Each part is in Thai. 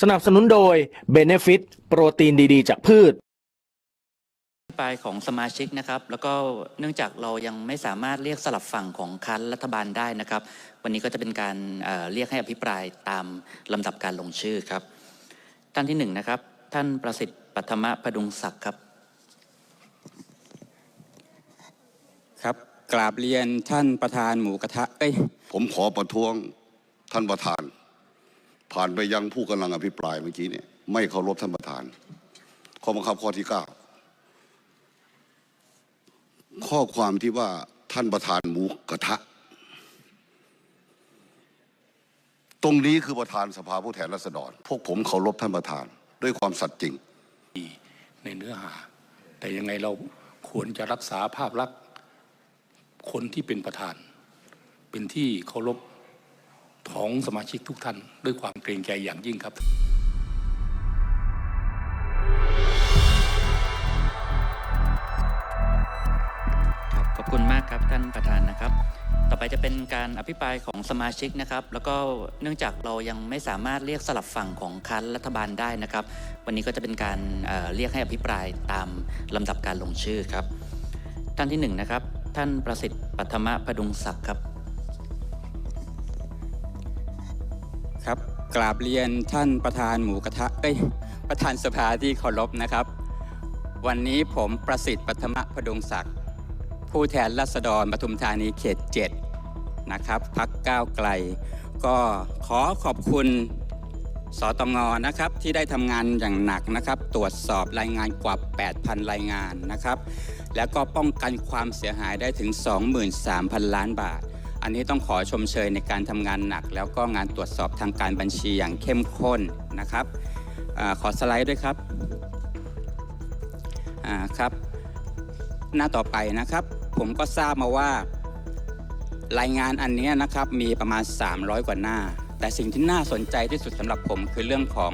สนับสนุนโดย Benefit โปรตีนดีๆ จากพืชปลายของสมาชิกนะครับ แล้วก็เนื่องจากเรายังไม่สามารถเรียกสลับฝั่งของคันรัฐบาลได้นะครับ วันนี้ก็จะเป็นการเอ่อเรียกให้อภิปรายตามลำดับการลงชื่อครับ ท่านที่หนึ่งนะครับ ท่านประสิทธิ์ปัทมะพดุงศักดิ์ครับ ครับกราบเรียนท่านประธานหมูกระทะเอ้ยผมขอประท้วงท่านประธาน ผ่านไปยังผู้กำลังอภิปรายเมื่อกี้เนี่ยไม่เคารพท่านประธาน ข้อบังคับข้อที่เก้าข้อความที่ว่าท่านประธานหมูกระทะ ตรงนี้คือประธานสภาผู้แทนราษฎร พวกผมเคารพท่านประธาน ด้วยความสัตย์จริง ในเนื้อหา แต่ยังไงเราควรจะรักษาภาพลักษณ์คนที่เป็นประธาน เป็นที่เคารพ ของสมาชิกทุกท่าน ด้วยความเกรงใจอย่างยิ่งครับ ครับ ขอบคุณมากครับท่านประธานนะครับ ต่อไปจะเป็นการอภิปรายของสมาชิกนะครับ แล้วก็เนื่องจากเรายังไม่สามารถเรียกสลับฝั่งของคันรัฐบาลได้นะครับ วันนี้ก็จะเป็นการเเรียกให้อภิปรายตามลำดับการลงชื่อครับ ท่านที่หนึ่งนะครับ ท่านประสิทธิ์ปัทมะพดุงศักดิ์ครับ กราบเรียนท่านประธานหมูกระทะเอ้ยประธานสภาที่เคารพนะครับ วันนี้ผมประสิทธิ์ปัทมะพดุงศักดิ์ผู้แทนราษฎรปทุมธานีเขต 7 นะครับพักก้าวไกล ก็ขอขอบคุณสตงนะครับที่ได้ทำงานอย่างหนักนะครับ ตรวจสอบรายงานกว่า 8,000 รายงานนะครับ แล้วก็ป้องกันความเสียหายได้ถึง 23,000 ล้านบาท อันนี้ต้องขอชมเชยในการทำงานหนัก แล้วก็งานตรวจสอบทางการบัญชีอย่างเข้มข้นนะครับอขอสไลด์ด้วยครับครับ หน้าต่อไปนะครับ ผมก็ทราบมาว่า รายงานอันนี้นะครับมีประมาณ 300 กว่าหน้า แต่สิ่งที่น่าสนใจที่สุดสำหรับผมคือเรื่องของ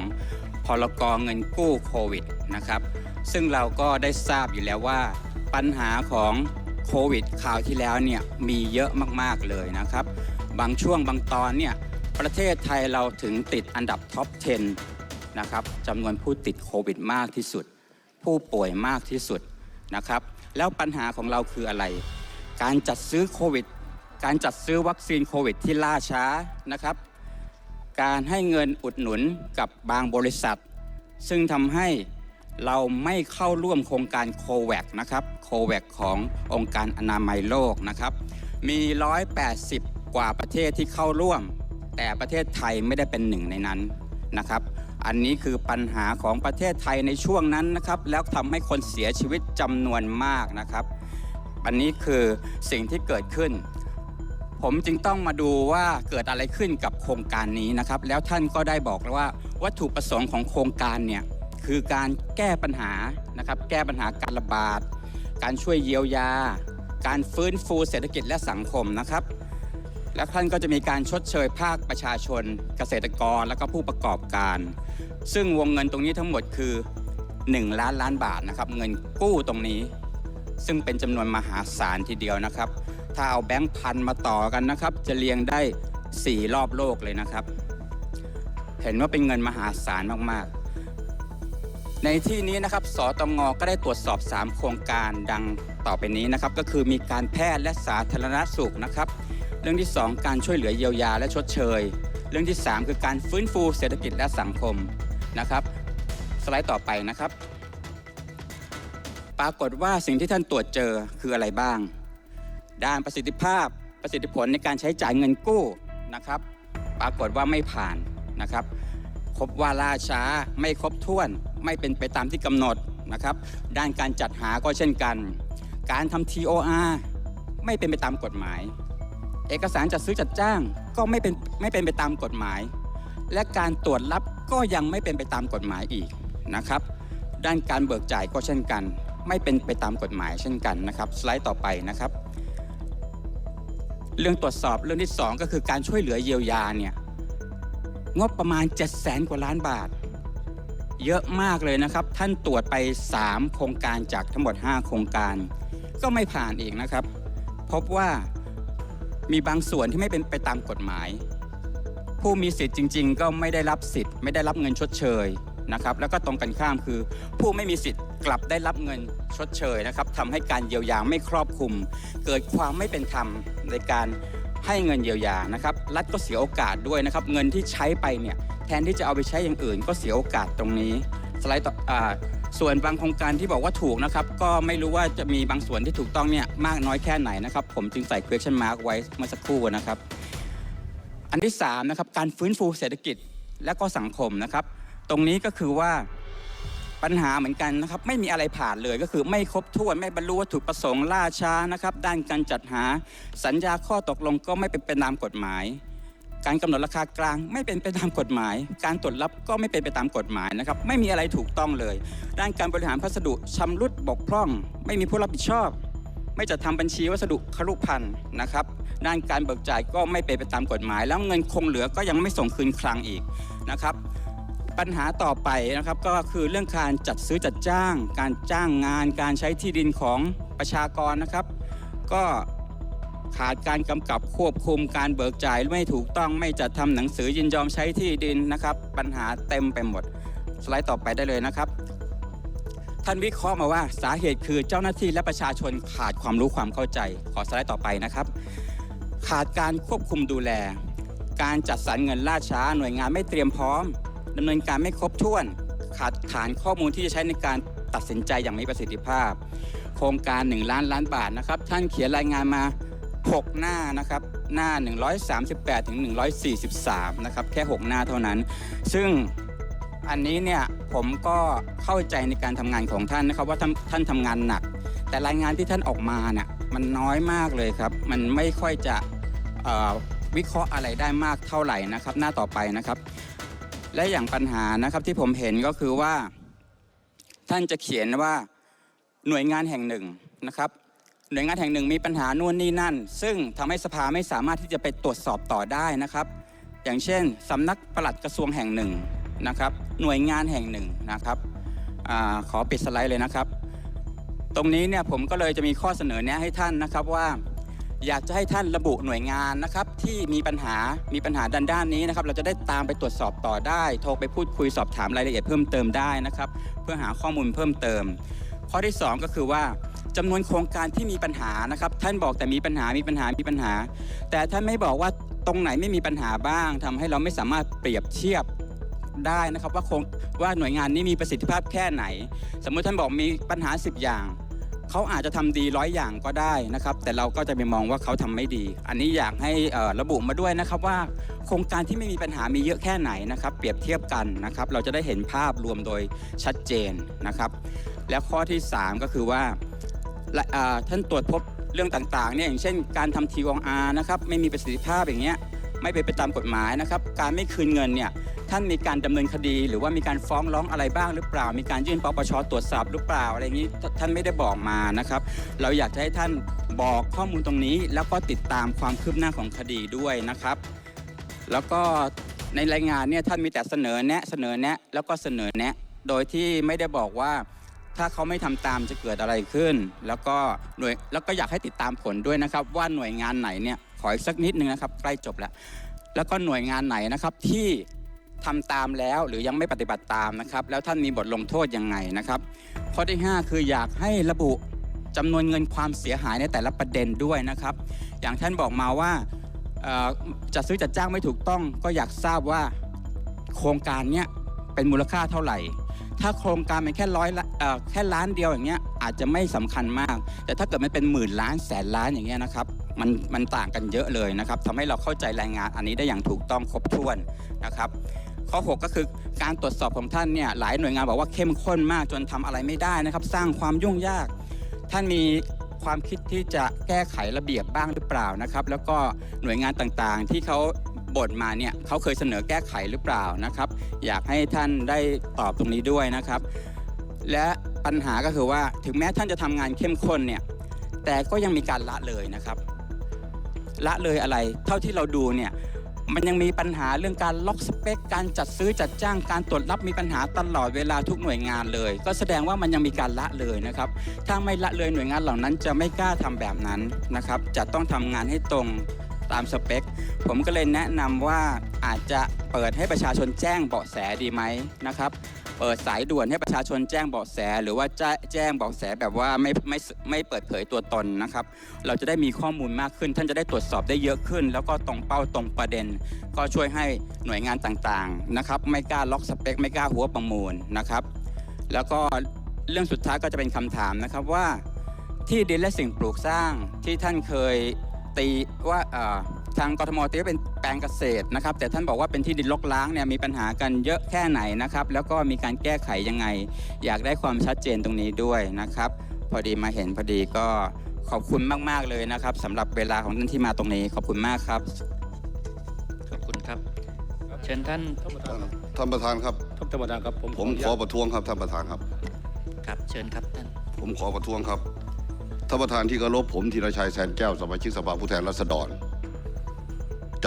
พรกเงินกู้โควิดนะครับ ซึ่งเราก็ได้ทราบอยู่แล้วว่าปัญหาของ โควิดคราวที่แล้วเนี่ยมีเยอะมากๆเลยนะครับ บางช่วงบางตอนเนี่ยประเทศไทยเราถึงติดอันดับท็อป 10 นะครับจำนวนผู้ติดโควิดมากที่สุด ผู้ป่วยมากที่สุดนะครับ แล้วปัญหาของเราคืออะไร การจัดซื้อโควิด การจัดซื้อวัคซีนโควิดที่ล่าช้านะครับ การให้เงินอุดหนุนกับบางบริษัท ซึ่งทำให้ เราไม่เข้าร่วมโครงการโควัคนะครับโควัคขององค์การอนามัยโลกนะครับ มี 180 กว่าประเทศที่เข้าร่วม แต่ประเทศไทยไม่ได้เป็นหนึ่งในนั้นนะครับ อันนี้คือปัญหาของประเทศไทยในช่วงนั้นนะครับ แล้วทำให้คนเสียชีวิตจำนวนมากนะครับ อันนี้คือสิ่งที่เกิดขึ้น ผมจึงต้องมาดูว่าเกิดอะไรขึ้นกับโครงการนี้นะครับ แล้วท่านก็ได้บอกแล้วว่าวัตถุประสงค์ของโครงการเนี่ย คือการแก้ปัญหานะครับแก้ปัญหาการระบาด การช่วยเยียวยา การฟื้นฟูเศรษฐกิจและสังคมนะครับ แล้วท่านก็จะมีการชดเชยภาคประชาชน เกษตรกรและก็ผู้ประกอบการ ซึ่งวงเงินตรงนี้ทั้งหมดคือ 1 ล้านล้านบาทนะครับเงินกู้ตรงนี้ ซึ่งเป็นจำนวนมหาศาลทีเดียวนะครับ ถ้าเอาแบงค์พันมาต่อกันนะครับ จะเรียงได้ 4 รอบโลกเลยนะครับ เห็นว่าเป็นเงินมหาศาลมากๆ ในที่นี้นะครับสตงก็ได้ตรวจสอบ 3 โครงการดังต่อไปนี้นะครับ ก็คือมีการแพทย์และสาธารณสุขนะครับ เรื่องที่ 2 การช่วยเหลือเยียวยาและชดเชย เรื่องที่ 3 คือการฟื้นฟูเศรษฐกิจและสังคมนะครับ สไลด์ต่อไปนะครับ ปรากฏว่าสิ่งที่ท่านตรวจเจอคืออะไรบ้าง ด้านประสิทธิภาพประสิทธิผลในการใช้จ่ายเงินกู้นะครับ ปรากฏว่าไม่ผ่านนะครับพบว่าล่าช้าไม่ครบถ้วน ไม่เป็นไปตามที่กำหนดนะครับ ด้านการจัดหาก็เช่นกัน การทำ TOR ไม่เป็นไปตามกฎหมาย เอกสารจัดซื้อจัดจ้างก็ไม่เป็นไม่เป็นไปตามกฎหมาย และการตรวจรับก็ยังไม่เป็นไปตามกฎหมายอีกนะครับ ด้านการเบิกจ่ายก็เช่นกัน ไม่เป็นไปตามกฎหมายเช่นกันนะครับ สไลด์ต่อไปนะครับ เรื่องตรวจสอบเรื่องที่ 2 ก็คือการช่วยเหลือเยียวยาเนี่ยงบประมาณ 7 0 0แสนกว่าล้านบาท เยอะมากเลยนะครับ ท่านตรวจไป 3 โครงการจากทั้งหมด 5 โครงการ ก็ไม่ผ่านอีกนะครับ พบว่ามีบางส่วนที่ไม่เป็นไปตามกฎหมายผผู้มีสิทธิ์จริง ๆ ก็ไม่ได้รับสิทธิ์ไม่ได้รับเงินชดเชยนะครับแล้วก็ตรงกันข้ามคือ ผู้ไม่มีสิทธิ์กลับได้รับเงินชดเชยนะครับทำให้การเยียวยาไม่ครอบคลุม เกิดความไม่เป็นธรรมในการ ให้เงินเยียวยานะครับรัฐก็เสียโอกาสด้วยนะครับเงินที่ใช้ไปเนี่ยแทนที่จะเอาไปใช้อย่างอื่น ก็เสียโอกาสตรงนี้สไลด์ต่ออ่าส่วนบางโครงการที่บอกว่าถูกนะครับก็ไม่รู้ว่าจะมีบางส่วนที่ถูกต้องเนี่ยมากน้อยแค่ไหนนะครับผมจึงใส่ question mark ไว้เมื่อสักครู่นะครับ อันที่3นะครับการฟื้นฟูเศรษฐกิจและก็สังคมนะครับ ตรงนี้ก็คือว่า ปัญหาเหมือนกันนะครับไม่มีอะไรผ่านเลยก็คือไม่ครบถ้วนไม่บรรลุวัตถุประสงค์ล่าช้านะครับ ด้านการจัดหาสัญญาข้อตกลงก็ไม่เป็นไปตามกฎหมาย การกำหนดราคากลางไม่เป็นไปตามกฎหมาย การตรวจรับก็ไม่เป็นไปตามกฎหมายนะครับ ไม่มีอะไรถูกต้องเลย ด้านการบริหารพัสดุชำรุดบกพร่อง ไม่มีผู้รับผิดชอบ ไม่จะทำบัญชีวัสดุครุพันธ์นะครับด้านการเบิกจ่ายก็ไม่เป็นไปตามกฎหมาย แล้วเงินคงเหลือก็ยังไม่ส่งคืนคลังอีกนะครับ ปัญหาต่อไปนะครับก็คือเรื่องการจัดซื้อจัดจ้าง การจ้างงาน การใช้ที่ดินของประชากรนะครับ ก็ขาดการกำกับควบคุมการเบิกจ่ายไม่ถูกต้องไม่จัดทำหนังสือยินยอมใช้ที่ดินนะครับ ปัญหาเต็มไปหมด สไลด์ต่อไปได้เลยนะครับ ท่านวิเคราะห์มาว่าสาเหตุคือเจ้าหน้าที่และประชาชนขาดความรู้ความเข้าใจ ขอสไลด์ต่อไปนะครับ ขาดการควบคุมดูแล การจัดสรรเงินล่าช้าหน่วยงานไม่เตรียมพร้อม ดำเนินการไม่ครบถ้วน ขาดฐานข้อมูลที่จะใช้ในการตัดสินใจอย่างมีประสิทธิภาพ โครงการ 1 ล้านล้านบาทนะครับ ท่านเขียนรายงานมา 6 หน้านะครับ หน้า 138 ถึง 143 นะครับ แค่ 6 หน้าเท่านั้น ซึ่งอันนี้เนี่ยผมก็เข้าใจในการทำงานของท่านนะครับ ว่าท่านท่านทำงานหนัก แต่รายงานที่ท่านออกมาเนี่ยมันน้อยมากเลยครับ มันไม่ค่อยจะวิเคราะห์อะไรได้มากเท่าไหร่นะครับ หน้าต่อไปนะครับ และอย่างปัญหานะครับที่ผมเห็นก็คือว่า ท่านจะเขียนว่าหน่วยงานแห่งหนึ่งนะครับ หน่วยงานแห่งหนึ่งมีปัญหานู่นนี่นั่น ซึ่งทำให้สภาไม่สามารถที่จะไปตรวจสอบต่อได้นะครับ อย่างเช่นสำนักปลัดกระทรวงแห่งหนึ่งนะครับ หน่วยงานแห่งหนึ่งนะครับอขอปิดสไลด์เลยนะครับ ตรงนี้เนี่ยผมก็เลยจะมีข้อเสนอแนะให้ท่านนะครับว่า อยากจะให้ท่านระบุหน่วยงานนะครับที่มีปัญหามีปัญหาด้านด้านนี้นะครับเราจะได้ตามไปตรวจสอบต่อได้ โทรไปพูดคุยสอบถามรายละเอียดเพิ่มเติมได้นะครับเพื่อหาข้อมูลเพิ่มเติม ข้อที่ 2 ก็คือว่าจำนวนโครงการที่มีปัญหานะครับท่านบอกแต่มีปัญหามีปัญหามีปัญหา แต่ท่านไม่บอกว่าตรงไหนไม่มีปัญหาบ้างทำให้เราไม่สามารถเปรียบเทียบได้นะครับว่าคงว่าหน่วยงานนี้มีประสิทธิภาพแค่ไหน สมมุติท่านบอกมีปัญหา 10 อย่าง เขาอาจจะทำดีร้อยอย่างก็ได้นะครับ แต่เราก็จะไปมองว่าเขาทำไม่ดี อันนี้อยากให้ระบุมาด้วยนะครับว่า โครงการที่ไม่มีปัญหามีเยอะแค่ไหนนะครับ เปรียบเทียบกันนะครับ เราจะได้เห็นภาพรวมโดยชัดเจนนะครับ แล้วข้อที่ 3 ก็คือว่าท่านตรวจพบเรื่องต่างๆเนี่ยอย่างเช่น การทำทีวองอานะครับไม่มีประสิทธิภาพอย่างเงี้ย ไม่เป็นไปตามกฎหมายนะครับ การไม่คืนเงินเนี่ยท่านมีการดำเนินคดี หรือว่ามีการฟ้องร้องอะไรบ้างหรือเปล่า มีการยื่นปปชตรวจสอบหรือเปล่าอะไรอย่างนี้ท่านไม่ได้บอกมานะครับ เราอยากจะให้ท่านบอกข้อมูลตรงนี้ แล้วก็ติดตามความคืบหน้าของคดีด้วยนะครับ แล้วก็ในรายงานเนี่ยท่านมีแต่เสนอแนะเสนอแนะแล้วก็เสนอแนะ โดยที่ไม่ได้บอกว่าถ้าเขาไม่ทำตามจะเกิดอะไรขึ้น แล้วก็หน่วยแล้วก็อยากให้ติดตามผลด้วยนะครับ ว่าหน่วยงานไหนเนี่ย ออีกสักนิดนึงนะครับ ใกล้จบแล้ว แล้วก็หน่วยงานไหนนะครับที่ทำตามแล้วหรือยังไม่ปฏิบัติตามนะครับ แล้วท่านมีบทลงโทษยังไงนะครับ ข้อที่ 5 คืออยากให้ระบุจำนวนเงินความเสียหายในแต่ละประเด็นด้วยนะครับ อย่างท่านบอกมาว่าจัดซื้อจัดจ้างไม่ถูกต้อง ก็อยากทราบว่าโครงการเนี้ยเป็นมูลค่าเท่าไหร่ ถ้าโครงการเป็นแค่ร้อยแค่ล้านเดียวอย่างเงี้ยอาจจะไม่สำคัญมาก แต่ถ้าเกิดมันเป็นหมื่นล้านแสนล้านอย่างเงี้ยนะครับ มันมันต่างกันเยอะเลยนะครับทำให้เราเข้าใจแรงงานอันนี้ได้อย่างถูกต้องครบถ้วนนะครับ ข้อ 6 ก็คือการตรวจสอบของท่านเนี่ยหลายหน่วยงานบอกว่าเข้มข้นมากจนทำอะไรไม่ได้นะครับ สร้างความยุ่งยาก ท่านมีความคิดที่จะแก้ไขระเบียบบ้างหรือเปล่านะครับ แล้วก็หน่วยงานต่างๆ ที่เขาบ่นมาเนี่ยเขาเคยเสนอแก้ไขหรือเปล่านะครับ อยากให้ท่านได้ตอบตรงนี้ด้วยนะครับ และปัญหาก็คือว่าถึงแม้ท่านจะทำงานเข้มข้นเนี่ยแต่ก็ยังมีการละเลยนะครับ ละเลยอะไร เท่าที่เราดูเนี่ยมันยังมีปัญหาเรื่องการล็อกสเปค การจัดซื้อจัดจ้างการตรวจรับมีปัญหาตลอดเวลาทุกหน่วยงานเลย ก็แสดงว่ามันยังมีการละเลยนะครับ ถ้าไม่ละเลยหน่วยงานเหล่านั้นจะไม่กล้าทำแบบนั้นนะครับ จะต้องทำงานให้ตรงตามสเปค ผมก็เลยแนะนำว่าอาจจะเปิดให้ประชาชนแจ้งเบาะแสดีไหมนะครับ เปิดสายด่วนให้ประชาชนแจ้งเบาะแส หรือว่าแจ้งเบาะแสแบบว่าไม่ไม่ไม่เปิดเผยตัวตนนะครับ เราจะได้มีข้อมูลมากขึ้น ท่านจะได้ตรวจสอบได้เยอะขึ้น แล้วก็ตรงเป้าตรงประเด็น ก็ช่วยให้หน่วยงานต่างๆนะครับ ไม่กล้าล็อกสเปค ไม่กล้าหัวประมูลนะครับ แล้วก็เรื่องสุดท้ายก็จะเป็นคำถามนะครับว่าที่ดินและสิ่งปลูกสร้างที่ท่านเคยตีว่าเออ ทางกทมตีว่าเป็นแปลงเกษตรนะครับ แต่ท่านบอกว่าเป็นที่ดินรกร้างเนี่ยมีปัญหากันเยอะแค่ไหนนะครับ แล้วก็มีการแก้ไขยังไง อยากได้ความชัดเจนตรงนี้ด้วยนะครับ พอดีมาเห็นพอดีก็ขอบคุณมาก ๆ เลยนะครับสำหรับเวลาของท่านที่มาตรงนี้ขอบคุณมากครับ ขอบคุณครับ เชิญท่านท่านประธานท่านประธานครับ ท่านประธานครับผมผมนุขญาอตประท้วงครับท่านประธานครับ ครับ เชิญครับท่านผมขอประท้วงครับท่านประธานที่เคารพผมธีรชัยแสนแก้วสมาชิกสภาผู้แทนราษฎร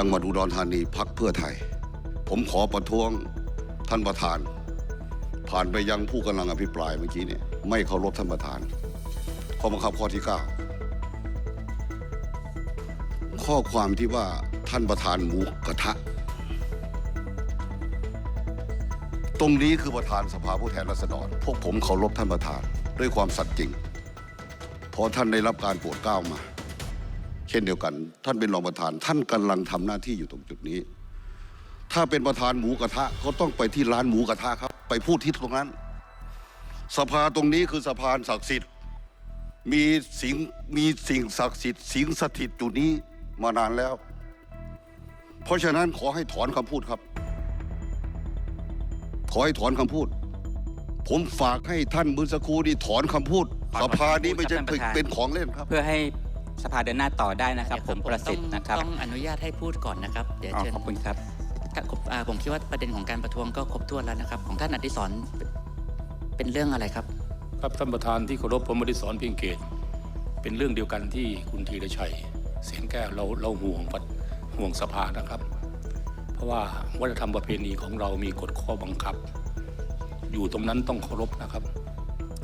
จังหวัดอุดรธานีพักเพื่อไทย ผมขอประท้วงท่านประธาน ผ่านไปยังผู้กำลังอภิปรายเมื่อกี้เนี่ยไม่เคารพท่านประธาน ข้อบังคับข้อที่ 9 ข้อความที่ว่าท่านประธานหมูกระทะ ตรงนี้คือประธานสภาผู้แทนราษฎร พวกผมเคารพท่านประธานด้วยความสัตย์จริงเพราะท่านได้รับการโปรดเกล้ามา เช่นเดียวกัน ท่านเป็นรองประธาน ท่านกำลังทำหน้าที่อยู่ตรงจุดนี้ ถ้าเป็นประธานหมูกระทะก็ต้องไปที่ร้านหมูกระทะครับ ไปพูดที่ตรงนั้น สภาตรงนี้คือสะพานศักดิ์สิทธิ์มีสิ่งมีสิ่งศักดิ์สิทธิ์สิงสถิตอยู่นี้มานานแล้ว เพราะฉะนั้นขอให้ถอนคำพูดครับ ขอให้ถอนคำพูด ผมฝากให้ท่านมือสักครู่นี่ถอนคำพูดถอนสภานี้ไม่ใช่คำพูดครับท่านประธานเป็นของเล่นครับ เพื่อให้ สภาเดินหน้าต่อได้นะครับเดี๋ยวผมประสิทธิ์ต้องนะครับต้องอนุญาตให้พูดก่อนนะครับเดี๋ยวอ๋อเชิญขอบคุณครับถ้าครบอ่าผมคิดว่าประเด็นของการประท้วงก็ครบถ้วนแล้วนะครับ ของท่านอดิศรเป็นเรื่องอะไรครับ ครับท่านประธานที่เคารพผมไม่ได้สอนเพียงเกต เป็นเรื่องเดียวกันที่คุณธีรชัย เสียงแก้วเราเราห่วงปัดห่วงสภานะครับ เพราะว่าวัฒนธรรมประเพณีของเรามีกฎข้อบังคับ อยู่ตรงนั้นต้องเคารพนะครับ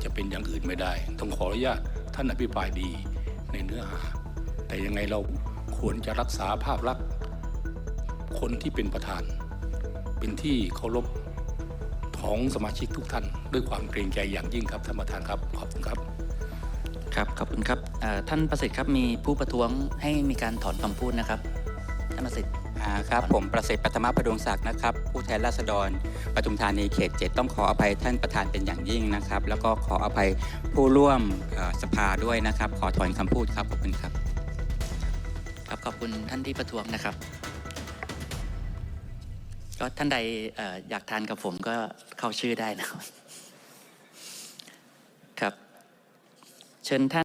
จะเป็นอย่างอื่นไม่ได้ ต้องขออนุญาตท่านอภิปรายดี ในเนื้อหา แต่ยังไงเราควรจะรักษาภาพลักษณ์คนที่เป็นประธาน เป็นที่เคารพของสมาชิกทุกท่าน ด้วยความเกรงใจอย่างยิ่งครับท่านประธานครับขอบคุณครับครับขอบคุณครับท่านประสิทธิ์ครับมีผู้ประท้วงให้มีการถอนคำพูดนะครับท่านประสิทธิ์ อ่าครับผมประสิทธิ์ปัทมประดงศักดิ์นะครับ ผู้แทนราษฎรปทุมธานีเขตเจ็ดต้องขออภัยท่านประธานเป็นอย่างยิ่งนะครับ แล้วก็ขออภัยผู้ร่วมเอ่อสภาด้วยนะครับ ขอถอนคำพูดครับขอบคุณครับ ครับขอบคุณท่านที่ประท้วงนะครับก็ท่านใดเอ่ออยากทานกับผมก็เข้าชื่อได้นะครับครับ เชิญท่าน